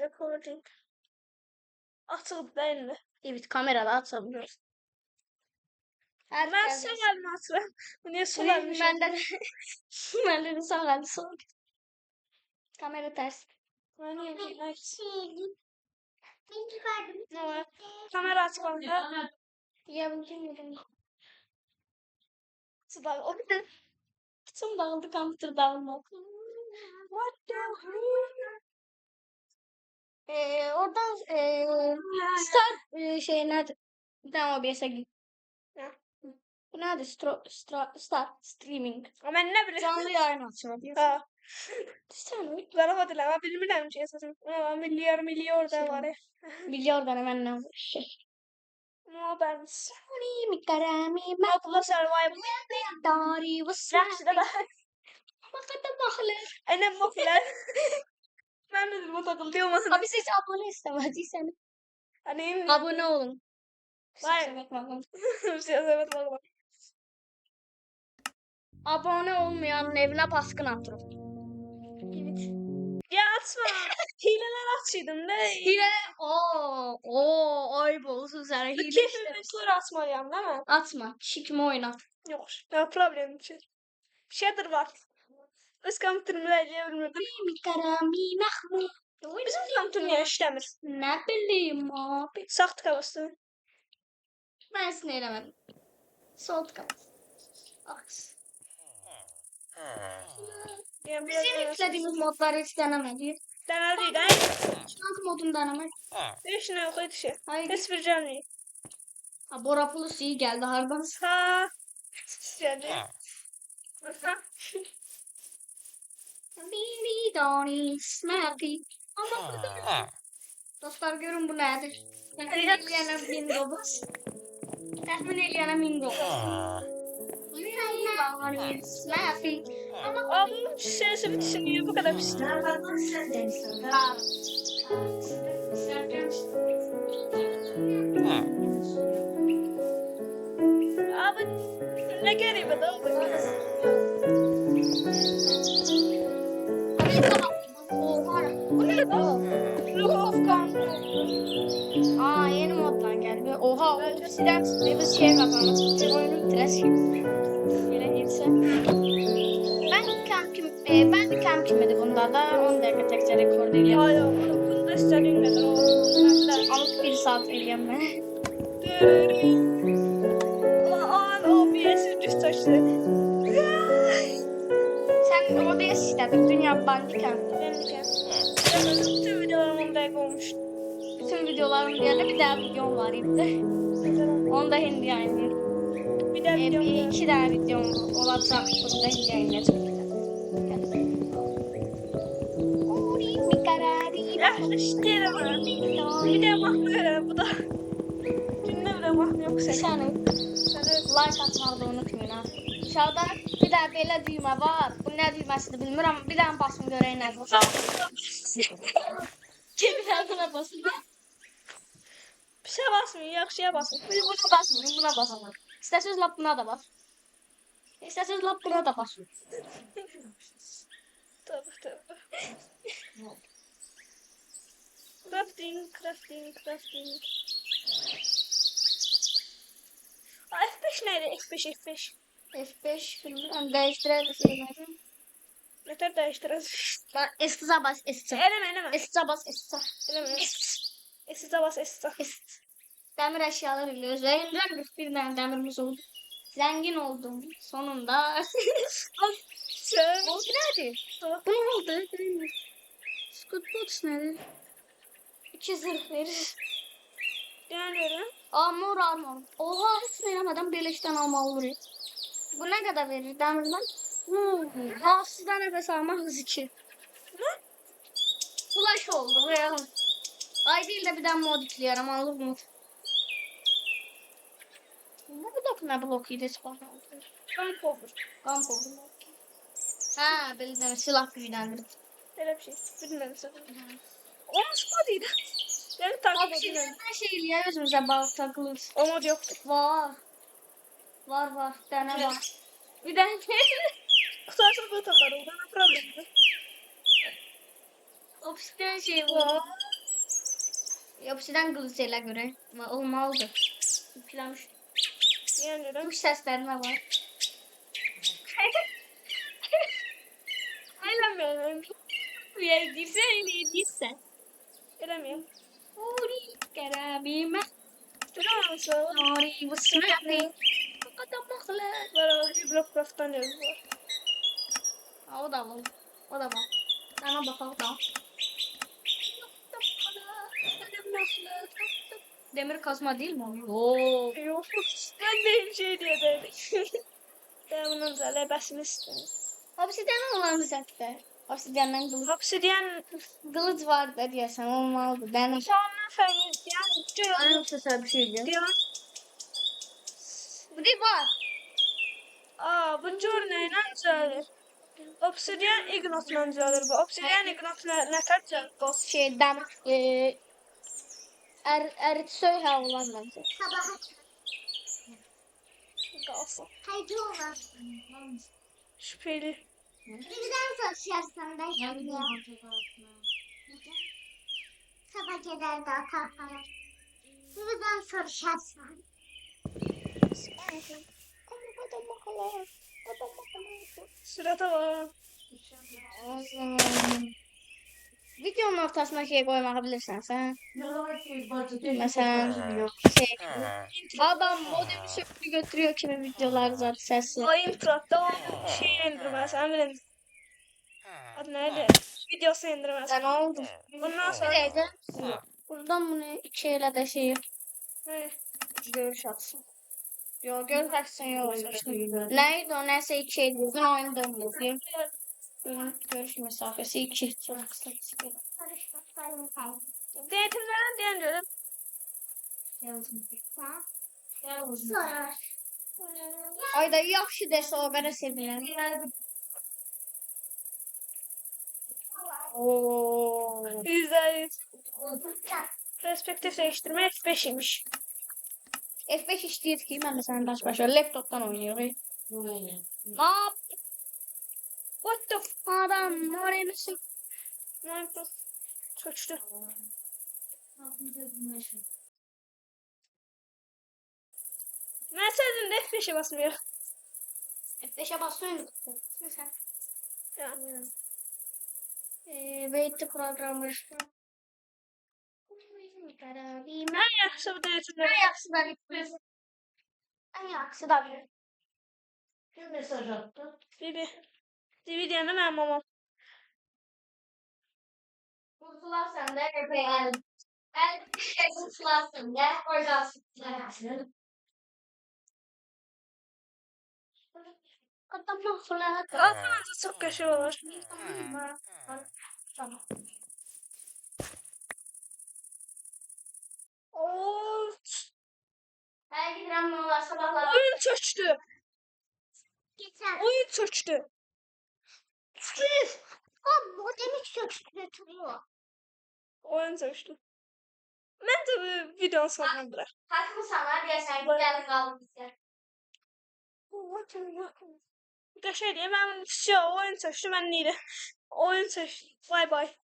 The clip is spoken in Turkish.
recording. Değil mi? Evet kamerada atabiliyoruz. Her Ben elimi atıram. Bu niye şey Bende de bende de geldi sol. Kamera ters. Ben niye Ne var? Kamera aç kanka. Yapabileceğim Sıdak. O Kıçım dağıldı, kamputer dağılmadı. What the Ee, oradan ee, Star ee, şey nerede? Bir tane OBS'e git. Bu nerede? Stro, stra, Star Streaming. Ama ben ne bileyim. Canlı yayın açıyor. Ha. Sen Bana o dile. Ama bilmirəm ki esasım. Ama milyar milyar da var. ya. biliyor da hemen ne şey. No ben. Sorry, mi karami, Mutlu survival. dari, was Yaxşı da da. Bakada baklı. Aynen mutlular. Ben de bu takıldı olmasın. Abi siz abone istemediysen Hani abone olun. Vay. Siyaset bakalım. bakma. Abone olmayanın evine baskın atırım. Evet. Ya atma. Hileler atıyordum da. Hile. Oo, oo, ayıp olsun sana. Hile işte. Sonra atmalıyım değil mi? Atma. Kişi kimi oynat. Yok. Ne problem bir şey. Şeydir var. Bilmirdim. Mi karami, mahmud. Bizim kompüter niye işlemir? Ne bileyim abi. Sağ tıka bastım. Ben seni elemedim. Sol tıkamasın. Aks. Yani Bizim yüklediğimiz modları hiç denemedi. Denedik ha. Tank modunu denemek. Hiç ne yok şey. Hayır. Hiç bir can değil. Ha, Bora Plus iyi geldi harbiden. Ha. Yani. Donnie, Snappy. Ama ko da. Dostlar görün bu nerede? Nakalihat ko yan ang bingo box. Tapos manili yan ang bingo box. Snappy. Ama ko da. Ang sinasabi sa niyo ba kadami snappy? Ah. Abad, nag-eri ba daw? Nag-eri ba daw? Ruh of Khan. Aa yeni modlar geldi. Oha o obsidian ne bir şey. Yine girse. Ben kamp kim, e, ben bir kamp kimedi bunda da 10 dakika tekçe rekor değil. Ay yok. Bunu da istediğim kadar o. Ben de. Alıp bir saat ben. Düz. Sen OBS istedin. Dünya Bandicam. Ben bütün videolarım 10 dakika olmuş. Bütün videolarım geldi. Bir daha videom var indi. Onu da hindi yayınlayayım. Bir daha E, bir videom iki tane videom olacak. Bunu da hindi yayınlayacağım. Bir işte de. Bir de bakmıyor bu da. Günde bile bakmıyor sen. Sen like atmağı da unutmayın ha. Aşağıda bir daha belə düymə var. Bu nə düyməsidir bilmirəm. Bir dənə basın görək nədir. Kim dənə buna basın. Bir şey basmıyor, yaxşıya basın. Bir buna basın, buna basın. İstəsəz lap buna da bas. İstəsəz lap buna da basın. Tövbe tövbe. Crafting, crafting, crafting. Aa, F5 neydi? F5, F5. F5 bilmirəm, dəyişdirək Yeter değiştiririz. Ben Esra bas, Esra. Eleme, eleme. Esra bas, Esra. Eleme. Esra bas, Esra. Est. Demir eşyalar biliyoruz. Ve elimden bir tane demirimiz oldu. Zengin oldum. Sonunda. Sen. o nerede? Bu ne oldu? Scoot Boots nedir? İki zırh verir. Yani Armor armor. Oha hiç veremeden birleşten almalı olur. Bu ne kadar verir demirden? Hmm. Hafızda nefes alma hız 2. Flash oldu. Ay değil de bir daha modifliyorum alır mı? Bu blok ne blokuydu spawn oldu? Kamp oldu. Ha bildim silah güçlendirdim. Öyle bir şey. Bilmem sen. Onun squadıydı. Yani takip edin. Her şeyi ya yüzümüze bağlı takılır. O mod yoktu. Var. Var var. Dene var. Bir tane Kısarsın bu takarım. Bana problem yok. Obsidian şey var. Aa, Yapışıdan kılıç elə görə olmalıdır. Planmış. Yenildim. Kuş səslərinə bax. Eylemiyorum. Yedirsən, yedirsən. Elemiyorum. Uri, qərəbimə. Tamam mı? Uri, bu sınavı. Adamlıqla. Böyle bir blok bloktan yazıyor. O da var. O da var. Sana bakalım da. Demir kazma değil mi? Oo. Yok. Ben de bir şey diye dedik. Ben bunun da lebesini istedim. Obsidian olan zaten. Obsidian'dan kılıç, Obsidiyen kılıç var da diyorsan olmalıdır. Ben fərqi yani diyor. Yoksa sana bir şey diyeceğim. Diyor. Bu değil var. Aa bu cür neyle düzelir? Obsidiyen ignotla düzelir bu. Obsidiyen ignotla ne kadar düzelir? Şeyden eee er, eritsoy ha olan bence. Sabaha Kalsın. haydi olan. Şüpheli. Birden çalışırsan da yapıyor. Sabah kadar daha kalkar. Birden çalışırsan. Sırada var. Videonun ortasına şey koymayabilirsen sen. Mesela şey adam modemi söktü götürüyor kimi videolar zaten sesli. O introda o şeyi indirmez. Eminim. Adı neydi? Videosu indirmez. Ben oldu. Bundan sonra Neydi? Buradan bunu iki ele de şey Ne? görüş atsın. Yok görüş atsın yok. Neydi o neyse iki şey diyorsun oyunu dönüyor. Görüş mesafesi iki. Çok kısa kısa. Denetimlerden diyen diyorum. Sonra. Ayda yaxşı desə o qədər sevinirəm. Oo. Yüz. Perspektif değiştirme F5 imiş. F5 işləyir ki, mən də sənin daş başa laptopdan oynayırıq. Ne yap? What the. Adam. Ne yaptın? Çöktü. Ne söyledin de F5'e basmıyor. F5'e basıyorum. Sen. Ya. Eee, wait. Ne yapsa bu denetimler. Ne yapsın da bitmez. Ne yapsın da bitmez. Kim mesaj attı? Bibi. Ne ben mamam. Kurtularsan da epey el. El kurtularsın da oradan Adamlar falan. Altınızda çok köşe olur. Tamam. Oo, Her gidilen mola sabahlar. oyun çöktü. Geçer. Oyun çöktü. Üf. O modemi götürüyor. Oyun çöktü. Ben de bu videonun sonuna bırak. Haklı sana diye sen gidelim kalın bize. Bir de şey ben şey oyun çöktü ben neydi? Oyun çöktü. Bay bay.